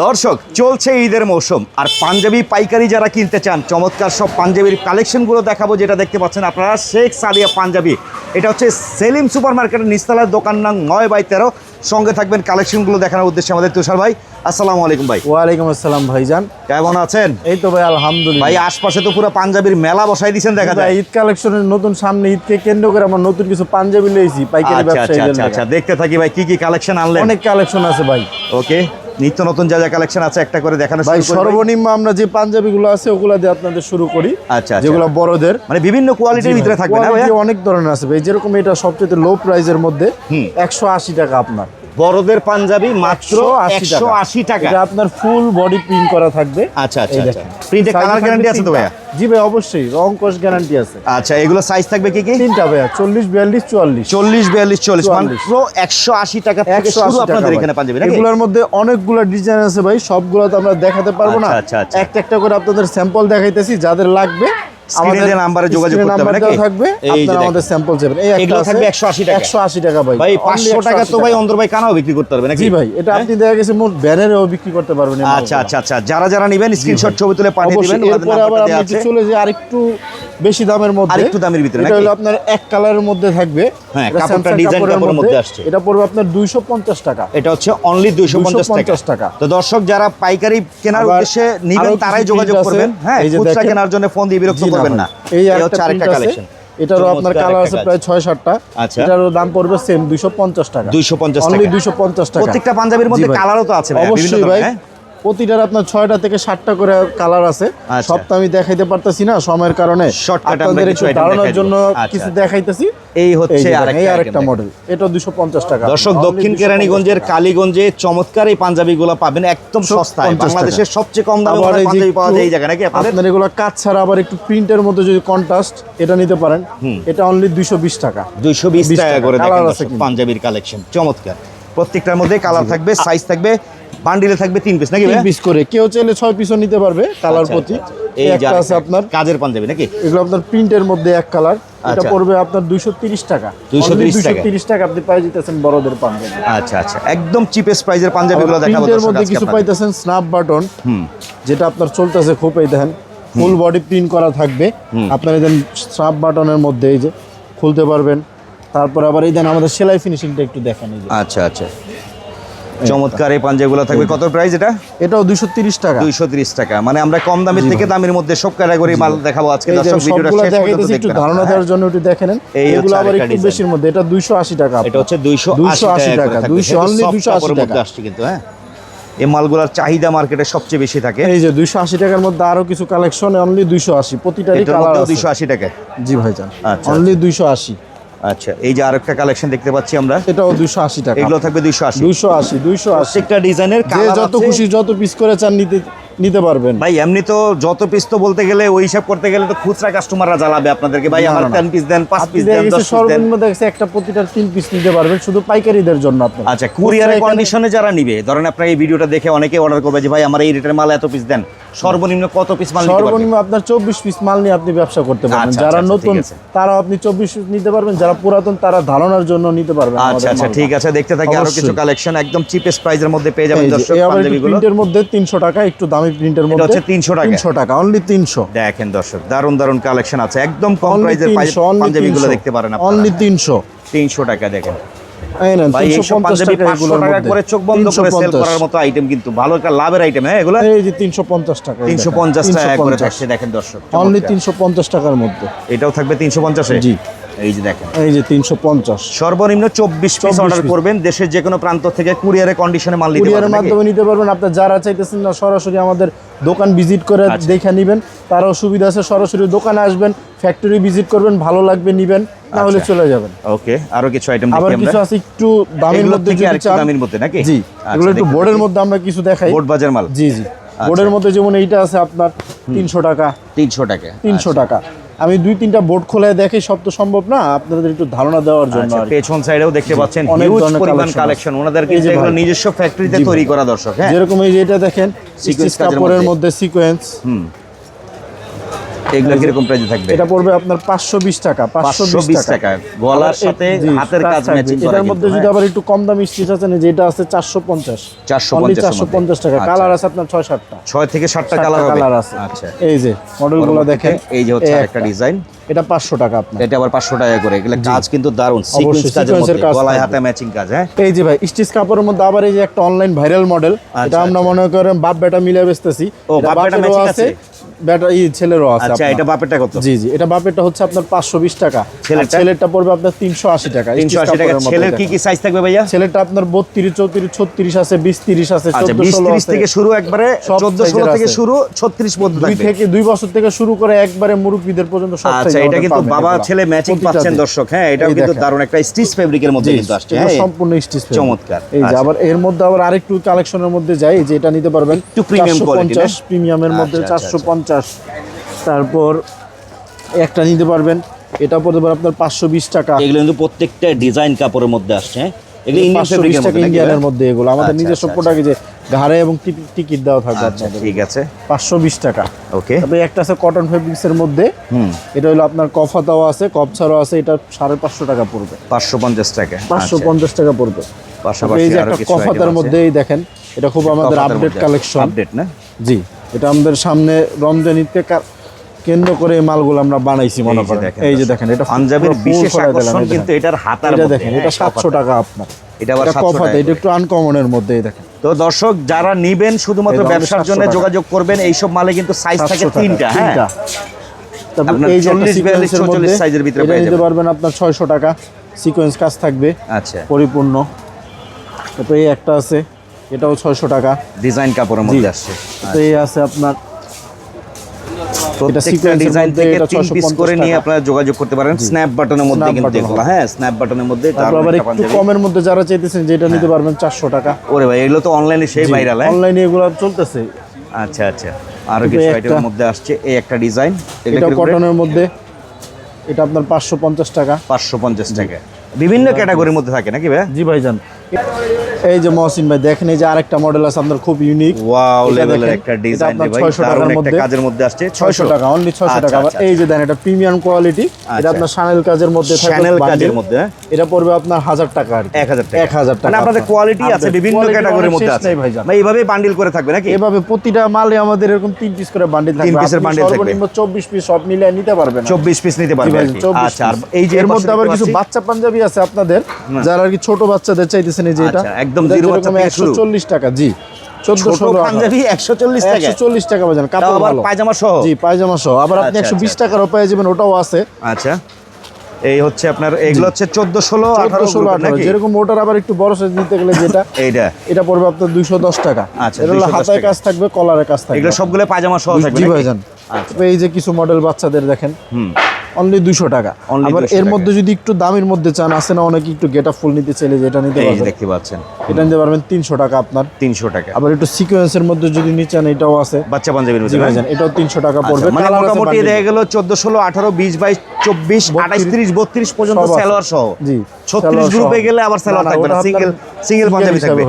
দর্শক চলছে ঈদের মৌসুম। আর পাঞ্জাবি পাইকারি যারা কিনতে চান চমৎকার সব পাঞ্জাবির কালেকশনগুলো দেখাবো যেটা দেখতে পাচ্ছেন আপনারা শেখ সাদিয়া পাঞ্জাবি। এটা হচ্ছে সেলিম সুপার মার্কেটের নিস্তালার দোকান নাম নয় বাই তেরো। সঙ্গে থাকবেন কালেকশনগুলো দেখানোর উদ্দেশ্যে আমাদের তুষার ভাই। আসসালামু আলাইকুম ভাই। ওয়ালাইকুম আসসালাম ভাইজান। কেমন আছেন? এই তো ভাই আলহামদুলিল্লাহ। ভাই আশপাশে তো পুরো পাঞ্জাবির মেলা বসাই দিয়েছেন দেখা যায়। ঈদ কালেকশনের নতুন সামনে ঈদকে কেন্দ্র করে আমরা নতুন কিছু পাঞ্জাবি লইছি পাইকারি আচ্ছা আচ্ছা ব্যবসায়ীদের আচ্ছা আচ্ছা দেখতে থাকি ভাই কি কি কালেকশন আনলেন? অনেক কালেকশন আছে ভাই। ওকে। নিত্য নতুন যা যা কালেকশন আছে একটা করে দেখানো ভাই। সর্বনিম্ন আমরা যে পাঞ্জাবিগুলো আছে ওগুলো দিয়ে আপনাদের শুরু করি। আচ্ছা, আচ্ছা। যেগুলো বড়দের। মানে বিভিন্ন কোয়ালিটির ভিতরে থাকবে না অনেক ধরনের আছে ভাই। যেরকম এটা সবচেয়ে লো প্রাইজের মধ্যে একশো আশি টাকা আপনার। বড়দের পাঞ্জাবি মাত্র একশো আশি টাকা। এটা আপনার ফুল বডি প্রিন্ট করা থাকবে। আচ্ছা আচ্ছা প্রিন্টে কালার গ্যারান্টি আছে তো ভাইয়া? জি ভাই অবশ্যই। রং কোষ গ্যারান্টি আছে। আচ্ছা এগুলো সাইজ থাকবে কি কি? তিনটা ভাইয়া চল্লিশ বিয়াল্লিশ চুয়াল্লিশ। চল্লিশ বিয়াল্লিশ চল্লিশ 44 মাত্র একশো আশি টাকা একশো আশি আপনাদের এখানে পাঞ্জাবি এগুলোর মধ্যে অনেকগুলো ডিজাইন আছে ভাই সবগুলো তো আমরা দেখাতে পারব না। আচ্ছা, আচ্ছা, আচ্ছা। একটা একটা করে আপনাদের স্যাম্পল দেখাইতেছি যাদের লাগবে Screen নাম্বারে যোগাযোগ করতে হবে নাকি? থাকবে আপনারা আমাদের স্যাম্পল যাবেন এই একটা এগুলো থাকবে 180 টাকা। 180 টাকা ভাই। ভাই Only পাঁচশো টাকা তো ভাই অন্তর ভাই কানাও বিক্রি করতে পারবে নাকি? জি ভাই এটা আপনি দেখা গেছে মোট ব্যানারেও বিক্রি করতে পারবেন আচ্ছা আচ্ছা আচ্ছা। যারা যারা নেবেন স্ক্রিনশট ছবি তুলে পাঠিয়ে দিবেন নাম্বারটা দেওয়া আছে। চলে আরেকটু বেশি দামের মধ্যে। আরেকটু দামের ভিতরে এটা হলো আপনার এক কালারের মধ্যে থাকবে। হ্যাঁ, কাপড়টা design কাপড়ের মধ্যে আসছে। এটা পড়বে আপনার 250 টাকা। এটা হচ্ছে অনলি দুইশো পঞ্চাশ 250 টাকা। তো দর্শক যারা পাইকারি কেনার উদ্দেশ্যে নিবেন তারাই যোগাযোগ করবেন। হ্যাঁ এই যে খুচরা কেনার জন্য ফোন দিয়ে বিরক্ত করবেন না। এই হচ্ছে আরেকটা কালেকশন এটারও আপনার কালার আছে প্রায় ছয় সাতটা আচ্ছা। এটারও দাম পড়বে সেম দুইশো পঞ্চাশ টাকা। 250 অনলি টাকা। দুইশো পঞ্চাশ টাকা। প্রত্যেকটা পাঞ্জাবির মধ্যে। কালারও তো আছে ভাই, অবশ্যই ভাই। হ্যাঁ? প্রতিটার আপনার ছয়টা থেকে সাতটা করে কালার আছে। আচ্ছা। সব তো আমি দেখাইতে পারতেছি না সময়ের কারণে। আপনাদের একটু ধারণার জন্য কিছু আচ্ছা। দেখাইতেছি। এই হচ্ছে আরেকটা। মডেল এটা দুশো পঞ্চাশ টাকা। দর্শক দক্ষিণ কেরানীগঞ্জের। কালীগঞ্জে চমৎকার এই পাঞ্জাবি পাঞ্জাবিগুলো পাবেন একদম সস্তায়। বাংলাদেশের সবচেয়ে কম দামে পাঞ্জাবি পাওয়া যায় এই জায়গায় নাকি আপনাদের? আপনার এগুলো কাজ ছাড়া আবার একটু প্রিন্টের মধ্যে যদি কন্ট্রাস্ট এটা নিতে পারেন এটা অনলি দুইশো বিশ টাকা। দুইশো বিশ টাকা। করে দেখেন। পাঞ্জাবির কালেকশন চমৎকার। প্রত্যেকটার মধ্যে কালার থাকবে সাইজ থাকবে বান্ডিলে থাকবে তিন পিস নাকি পিস করে। কেউ চাইলে ছয় পিসও নিতে পারবে কালার আচ্ছা, প্রতি। আচ্ছা, আচ্ছা। এই একটা আছে আপনার কাজের পাঞ্জাবি নাকি? এগুলো আপনার প্রিন্টের মধ্যে এক কালার এটা আচ্ছা। পড়বে আপনার দুইশো তিরিশ টাকা। 230 টাকা। টাকা আপনি পাই যেতেছেন বড়দের পাঞ্জাবি। আচ্ছা আচ্ছা। একদম চিপেস্ট প্রাইজের পাঞ্জাবিগুলো দেখাবো প্রিন্টের মধ্যে কিছু পাইতেছেন স্ন্যাপ বাটন হুম। যেটা আপনার চলতেছে খুব এই দেখেন ফুল বডি প্রিন্ট করা থাকবে। আপনার এই দেন স্ন্যাপ বাটনের মধ্যে এই যে খুলতে পারবেন। তারপর আবার এই দেন আমাদের সেলাই ফিনিশিংটা একটু দেখেন আচ্ছা আচ্ছা। চমৎকার এই পাঞ্জাবিগুলো থাকবে। কত প্রাইস এটা? এটাও দুইশো তিরিশ টাকা। দুইশো তিরিশ টাকা। মানে আমরা কম দামের থেকে দামের মধ্যে সব ক্যাটাগরি মাল দেখাবো আজকে। একটু ধারণা দেওয়ার জন্য একটু দেখে নেন। এই হচ্ছে এগুলো আবার একটু বেশির মধ্যে। এটা দুইশো আশি টাকা? এটা হচ্ছে দুইশো 280 টাকা টাকা, করে থাকবে। 200 এটা only soft 280 কাপড়ের মধ্যে টাকা। আসছে কিন্তু হ্যাঁ? এই মালগুলোর চাহিদা মার্কেটে সবচেয়ে বেশি থাকে। এই যে দুইশো আশি টাকার মধ্যে আরও কিছু কালেকশন অনলি দুইশো আশি। প্রতিটা দুইশো আশি টাকা জি ভাইজান। আচ্ছা, অনলি দুইশো আশি। আচ্ছা এই যে আরেকটা কালেকশন দেখতে পাচ্ছি আমরা। এটাও দুইশো আশি টাকা। এগুলো থাকবে দুইশো আশি। দুইশো আশি দুইশো আশি। প্রত্যেকটা ডিজাইনের কালার যত খুশি যত পিস করে চান নিতে নিতে পারবেন। ভাই এমনি তো যত পিস তো বলতে গেলে ওই হিসাব করতে গেলে তো খুচরা কাস্টমাররা জ্বালাবে আপনাদেরকে। ভাই আমার না, না। তিন পিস দেন পাঁচ আপনি পিস দেন গেছে দশ পিস দেন। সর্বনিম্ন দেখছে একটা প্রতিটার তিন পিস নিতে পারবেন শুধু পাইকারিদের জন্য আপনার। আচ্ছা কুরিয়ারের কন্ডিশনে যারা নিবে ধরেন আপনার এই ভিডিওটা দেখে অনেকে অর্ডার করবে যে ভাই আমার এই রেটের মাল এত পিস দেন। সর্বনিম্ন কত পিস মাল সর্বনিম্ন আপনার চব্বিশ পিস মাল নিয়ে আপনি ব্যবসা করতে পারবেন। আচ্ছা, যারা আচ্ছা, নতুন তারা আপনি চব্বিশ পিস নিতে পারবেন যারা পুরাতন তারা ধারণার জন্য নিতে পারবেন আচ্ছা আচ্ছা ঠিক আছে দেখতে থাকি আরও কিছু কালেকশন একদম চিপেস্ট প্রাইজের মধ্যে পেয়ে যাবেন দর্শক পাঞ্জাবিগুলো। প্রিন্টের মধ্যে তিনশো টাকা একটু দামি প্রিন্টের মধ্যে হচ্ছে 300 টাকা? তিনশো টাকা অনলি তিনশো। দেখেন দর্শক দারুণ দারুণ কালেকশন আছে একদম কম অনলি প্রাইজের পাঞ্জাবিগুলো দেখতে পারেন অনলি আপনারা তিনশো। তিনশো টাকা দেখেন। ভাই এইসব পঞ্চাশ পাঞ্জাবি পাঁচশো টাকা করে চোখ বন্ধ করে সেল করার মতো আইটেম কিন্তু ভালো একটা লাভের আইটেম হ্যাঁ এগুলো? এই যে তিনশো পঞ্চাশ টাকা তিনশো পঞ্চাশ টাকা করে থাকছে দেখেন দর্শক অনলি তিনশো পঞ্চাশ টাকার মধ্যে। এটাও থাকবে তিনশো পঞ্চাশে? জি। এই যে দেখেন। এই যে তিনশো পঞ্চাশ। সর্বনিম্ন চব্বিশ পিস অর্ডার করবেন দেশের যে কোনো প্রান্ত থেকে কুরিয়ারে কন্ডিশনে মাল নিতে কুরিয়ারের? মাধ্যমে নিতে পারবেন আপনার যারা চাইতেছেন না সরাসরি আমাদের দোকান ভিজিট করে আচ্ছা। দেখে নেবেন। তারও সুবিধা আছে সরাসরি দোকানে আসবেন ফ্যাক্টরি ভিজিট করবেন ভালো লাগবে নিবেন না হলে আচ্ছা। চলে যাবেন। ওকে আরও কিছু আইটেম আবার আমরা। কিছু আছে একটু দামের মধ্যে কি যদি চান। দামের মধ্যে নাকি? জি আচ্ছা, এগুলো একটু বোর্ডের মধ্যে আমরা কিছু দেখাই। বোর্ড বাজার মাল? জি জি। বোর্ডের মধ্যে যেমন এইটা আছে আপনার তিনশো টাকা। তিনশো টাকা। তিনশো টাকা। আমি দুই তিনটা বোর্ড খোলে দেখে সব তো সম্ভব না। আপনাদের একটু ধারণা দেওয়ার জন্য আচ্ছা। পেছন সাইডেও দেখতে পাচ্ছেন হিউজ পরিমাণ কালেকশন ওনাদেরকে ওনাদের কিন্তু এগুলো নিজস্ব ফ্যাক্টরিতে তৈরি করা দর্শক হ্যাঁ। যেরকম এই যে এটা দেখেন সিকোয়েন্স কাপড়ের মধ্যে। মধ্যে সিকোয়েন্স হুম। এগুলো কীরকম প্রাইসে থাকবে? এটা পড়বে আপনার পাঁচশো বিশ টাকা পাঁচশো পাঁচশো বিশ টাকা। গলার সাথে হাতের কাজ থাকবে। এটার মধ্যে যদি আবার একটু কম দামি স্টিচ আছে না যেটা আছে চারশো পঞ্চাশ। 450 এর চারশো পঞ্চাশ টাকা। কালার আচ্ছা। আছে আপনার ছয় সাতটা। ছয় থেকে সাতটা সাতটা কালার হবে। কালার আছে। আচ্ছা। এই যে মডেলগুলো দেখেন। এই যে হচ্ছে এই আরেকটা ডিজাইন এটা পাঁচশো টাকা আপনার। এটা আবার পাঁচশো টাকা করে। এগুলো কাজ কিন্তু দারুণ। সিকোয়েন্স কাজের মধ্যে। গলায় হাতে ম্যাচিং কাজ হ্যাঁ? এই যে ভাই স্টিচ কাপড়ের মধ্যে আবার এই যে একটা অনলাইন ভাইরাল মডেল এটা আমরা আচ্ছা। মনে করেন বাপ বেটা মিলে বেচতেছি। ও, বাপ বেটা matching আছে? বেটা ছেলেরও আছে আচ্ছা এটা বাপেরটা কত? জি জি এটা বাপেরটা হচ্ছে আপনার পাঁচশো বিশ টাকা। আর ছেলেরটা? পড়বে আপনার তিনশো আশি টাকা তিনশো স্টিচ আশি টাকা। ছেলের কি কি সাইজ থাকবে ভাইয়া? ছেলেটা আপনার বত্রিশ চৌত্রিশ ছত্রিশ আছে বিশ তিরিশ আছে আচ্ছা চোদ্দ বিশ ষোলো ত্রিশ আছে। থেকে শুরু একবারে সব চোদ্দ size ষোলো এর থেকে শুরু ছত্রিশ পর্যন্ত দুই থেকে দুই বছর থেকে শুরু করে একবারে মুরব্বীদের পর্যন্ত সব আচ্ছা এটা কিন্তু বাবা ছেলে ম্যাচিং। পাচ্ছেন দর্শক হ্যাঁ এটাও কিন্তু দারুণ একটা স্টিচ ফেব্রিকের মধ্যে কিন্তু আসছে হ্যাঁ। সম্পূর্ণ স্টিচ চমৎকার। এই যে আচ্ছা। আবার এর মধ্যে আবার আরেকটু কালেকশনের মধ্যে যাই যে এটা নিতে পারবেন একটু quality, না? প্রিমিয়ামের মধ্যে আচ্ছা, আচ্ছা, চারশো পঞ্চাশ তারপর একটা নিতে পারবেন। এটা পড়তে পারে আপনার পাঁচশো বিশ টাকা। এগুলো কিন্তু প্রত্যেকটা ডিজাইন কাপড়ের মধ্যে আসছে হ্যাঁ? এগুলো ইন্ডিয়ানের মধ্যে এগুলো। আমাদের আচ্ছা, নিজস্ব আচ্ছা, প্রোডাক্ট যে ঘাড়ে এবং টিকিট দেওয়া থাকবে আচ্ছা আপনাদের। ঠিক আছে। পাঁচশো বিশ টাকা। ওকে। একটা আছে কটন ফেব্রিক্স এর মধ্যে। এটা হলো আপনার কফাতাও আছে কপ ছাড়াও আছে। এটা সাড়ে পাঁচশো টাকা পড়বে। পাঁচশো পঞ্চাশ টাকা। পাঁচশো আচ্ছা। পঞ্চাশ টাকা পড়বে। পাশাপাশি এই যে একটা কফাতার মধ্যেই দেখেন এটা খুব আমাদের আপডেট কালেকশন আপডেট না? জি। এটা আমাদের সামনে রমজান ঈদকে কেন্দ্র করে এই মালগুলো আমরা বানাইছি মনে এই করেন। দেখেন এই যে দেখেন এটা পাঞ্জাবের বিশেষ আকর্ষণ কিন্তু এটার হাতার এটা মধ্যে, দেখেন এটা সাতশো কফাতে। টাকা আপনার। এটা আবার 700 টাকা এটা। একটু আনকমনের মধ্যে এই দেখেন। তো দর্শক যারা নিবেন শুধুমাত্র ব্যবসার জন্য যোগাযোগ করবেন এইসব মালে কিন্তু সাইজ থাকে তিনটা হ্যাঁ। তিনটা। তারপর এই যে 40, 42, সিকোয়েন্সের 44 মধ্যে সাইজের ভিতরে পেয়ে নিতে। পারবেন আপনার ছয়শো টাকা। সিকোয়েন্স কাজ থাকবে আচ্ছা। পরিপূর্ণ। তারপরে এই একটা আছে। এটাও ছয়শো টাকা। ডিজাইন কাপড়ের মধ্যে আসছে। তো এই আছে আপনার প্রত্যেকটা ডিজাইন থেকে তিন পিস করে নিয়ে আপনারা যোগাযোগ করতে পারেন। স্ন্যাপ বাটনের মধ্যে কিন্তু এগুলো। হ্যাঁ স্ন্যাপ বাটনের মধ্যে তারপর আবার একটু কমের মধ্যে যারা চাইতেছেন যেটা নিতে পারবেন চারশো টাকা। ওরে ভাই এগুলো তো অনলাইনে সেই ভাইরাল হ্যাঁ? অনলাইনে এগুলো চলতেছে। আচ্ছা আচ্ছা। আরও কিছু আইটেমের মধ্যে আসছে। এই একটা ডিজাইন এটা কটনের মধ্যে। এটা আপনার পাঁচশো পঞ্চাশ টাকা। পাঁচশো পঞ্চাশ টাকা। বিভিন্ন ক্যাটাগরির মধ্যে থাকে নাকি ভাই? জি ভাইজান। এই যে মহসিন ভাই দেখেন এই যে আরেকটা মডেল আছে আপনার খুব ইউনিক ওয়াও লেভেলের একটা ডিজাইন ভাই 600 টাকার মধ্যে। কাজের মধ্যে আসছে ছয়শো টাকা অনলি ছয়শো আচ্ছা, টাকা। আচ্ছা, এই যে দেন এটা প্রিমিয়াম কোয়ালিটি আচ্ছা। এটা আপনার শানেল কাজের মধ্যে থাকবে Channel bundle। কাজের মধ্যে, হ্যাঁ? এটা পড়বে আপনার হাজার টাকা আর কি। এক হাজার টাকা। এক হাজার টাকা মানে আপনাদের কোয়ালিটি আছে বিভিন্ন ক্যাটাগরির মধ্যে আছে। ভাই এইভাবে বান্ডিল করে থাকবে নাকি? এভাবে প্রতিটা মালে আমাদের এরকম তিন পিস করে বান্ডিল থাকবে। piece এর আপনি bundle থাকবে। সর্বনিম্ন চব্বিশ পিস সব মিলিয়ে নিতে পারবেন চব্বিশ পিস নিতে পারবে আচ্ছা আর এই যে এর মধ্যে আবার কিছু বাচ্চা পাঞ্জাবি আছে আপনাদের যারা আর কি ছোট বাচ্চাদের চাইতেছেন এই যে এটা। আচ্ছা, একদম zero বাচ্চা থেকে শুরু। চল্লিশ টাকা জি পাঞ্জাবি একশো চল্লিশ টাকা। চল্লিশ টাকা বাজান কাপড় আবার পায়জামা সহ। জি পায়জামা সহ। আবার আপনি আচ্ছা, একশো বিশ আচ্ছা, টাকারও পেয়ে যাবেন ওটাও আছে। আচ্ছা। এই হচ্ছে আপনার এগুলো হচ্ছে চোদ্দ ষোলো আঠারো ষোলো আঠারো। যেরকম ওটার আবার একটু বড় সাইজ নিতে গেলে যেটা এইটা। এটা পড়বে আপনার দুইশো দশ টাকা। আচ্ছা, এটা হলো 210 হাতায় কাজ থাকবে কলারে কাজ থাকবে। এগুলো সবগুলো পায়জামা সহ থাকবে জি ভাইজান। আচ্ছা। এই যে কিছু মডেল বাচ্চাদের দেখেন হুম। অনলি দুশো টাকা। আবার এর মধ্যে যদি একটু দামের মধ্যে চান আছে না অনেকে একটু গেটা ফুল নিতে চাইলে যেটা নিতে পারবেন। দেখতে পাচ্ছেন। এটা নিতে পারবেন তিনশো টাকা আপনার। তিনশো টাকা। আবার একটু সিকোয়েন্সের মধ্যে যদি নিচান এটাও আছে। বাচ্চা পাঞ্জাবির মধ্যে এটাও তিনশো টাকা আচ্ছা, পড়বে। মানে মোটামুটি। দেখা গেল চোদ্দ ষোলো আঠারো বিশ বাইশ চব্বিশ আঠাইশ তিরিশ বত্রিশ পর্যন্ত সব সালোয়ার সহ। জি, ছত্রিশ গ্রুপে গেলে আবার না, থাকবে না। সিঙ্গেল সিঙ্গেল পাঞ্জাবি থাকবে।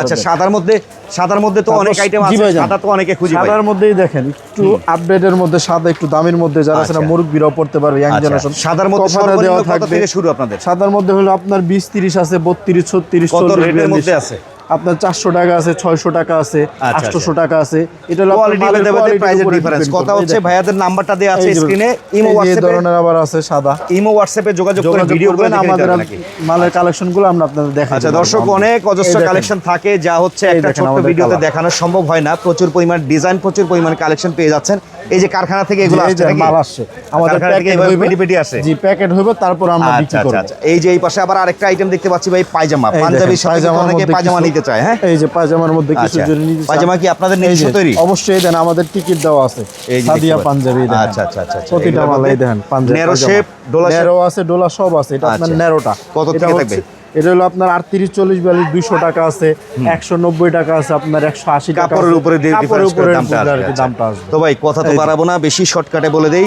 আচ্ছা সাদার মধ্যে সাদার মধ্যে তো অনেক আইটেম আছে সাদা তো অনেকে খুঁজে সাদার মধ্যেই দেখেন একটু আপডেটের মধ্যে সাদা একটু দামের মধ্যে যারা আছে না আচ্ছা। মুরব্বীরাও পড়তে পারবে ইয়াং আচ্ছা, জেনারেশন সাদার মধ্যে সর্বনিম্ন কত থেকে শুরু আপনাদের? সাদার মধ্যে হলো আপনার বিশ তিরিশ আছে বত্রিশ ছত্রিশ কত চল্লিশ রেটের মধ্যে আছে? আপনার চারশো টাকা আছে ছয়শো টাকা আছে আচ্ছা, আটশোশো টাকা আছে। এটা হলো প্রাইসের ডিফারেন্স কথা হচ্ছে ভাইয়াদের নাম্বারটা দেওয়া আছে স্ক্রিনে ইমো হোয়াটসঅ্যাপে ধরনের আবার আছে সাদা। ইমো হোয়াটসঅ্যাপে যোগাযোগ করে ভিডিও করে আমাদের মালের কালেকশনগুলো আমরা আপনাদের দেখাই আচ্ছা দর্শক অনেক অজস্র কালেকশন থাকে যা হচ্ছে একটা দেখেন ছোট্ট ভিডিওতে দেখানো সম্ভব হয় না। প্রচুর পরিমাণ ডিজাইন প্রচুর পরিমাণ কালেকশন পেয়ে যাচ্ছেন। এই যে কারখানা থেকে এগুলো আসছে মাল আসছে। আমাদের প্যাকেট পেটি পেটি আসে জি প্যাকেট হইবে তারপর আমরা আচ্ছা বিক্রি আচ্ছা করব। আচ্ছা। এই যে এই পাশে আবার আরেকটা আইটেম দেখতে পাচ্ছি ভাই পায়জামা। পাঞ্জাবি সাথে অনেকে পায়জামা কিছু- নিতে চায় হ্যাঁ? এই যে পায়জামার মধ্যে কিছু আচ্ছা। পায়জামা কি আপনাদের নিজস্ব তৈরি? অবশ্যই দেন আমাদের টিকিট দেওয়া আছে। এই সাদিয়া পাঞ্জাবি। দেখেন। আচ্ছা, আচ্ছা, আচ্ছা, আচ্ছা। প্রতিটা মালাই দেখেন পাঞ্জাবি পায়জামা। shape, ডোলা narrow আছে ডোলা সব আছে। এটা আপনার আচ্ছা। ন্যারোটা। কত থেকে থাকবে? এটা হলো আপনার আটত্রিশ চল্লিশ বিয়াল্লিশ দুইশো টাকা আছে। একশো নব্বই টাকা আছে আপনার একশো আশি কাপড়ের উপরে দামটা আসবে, তো ভাই কথা তো বাড়াবো না বেশি শর্টকাটে বলে দেই।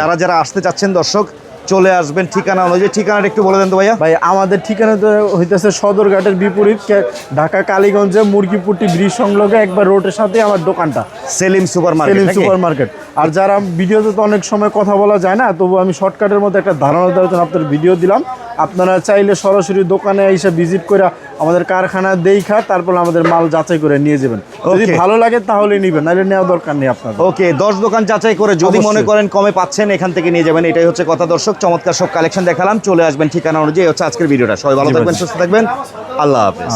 যারা যারা আসতে চাচ্ছেন দর্শক চলে আসবেন ঠিকানা অনুযায়ী ঠিকানাটা একটু বলে দেন তো ভাইয়া। ভাই আমাদের ঠিকানা তো হইতেছে সদরঘাটের বিপরীত ঢাকা কালীগঞ্জে মুরগিপুটি ব্রিজ সংলগ্ন একবার রোডের সাথে আমার দোকানটা। Selim super Selim market super market আর যারা ভিডিওতে তো অনেক সময় কথা বলা যায় না তবু আমি শর্টকাটের মধ্যে একটা ধারণা দেওয়ার জন্য আপনার ভিডিও দিলাম। আপনারা চাইলে সরাসরি দোকানে এসে ভিজিট করে আমাদের কারখানা দেখা তারপর আমাদের মাল যাচাই করে নিয়ে যাবেন। যদি ভালো লাগে তাহলে নিবেন নাহলে নেওয়া দরকার নেই আপনাদের। ওকে দশ দোকান যাচাই করে যদি মনে করেন কমে পাচ্ছেন এখান থেকে নিয়ে যাবেন। এটাই হচ্ছে কথা দর্শক চমৎকার সব কালেকশন দেখালাম। চলে আসবেন ঠিকানা অনুযায়ী হচ্ছে আজকের ভিডিওটা সবাই ভালো থাকবেন সুস্থ থাকবেন। আল্লাহ হাফেজ।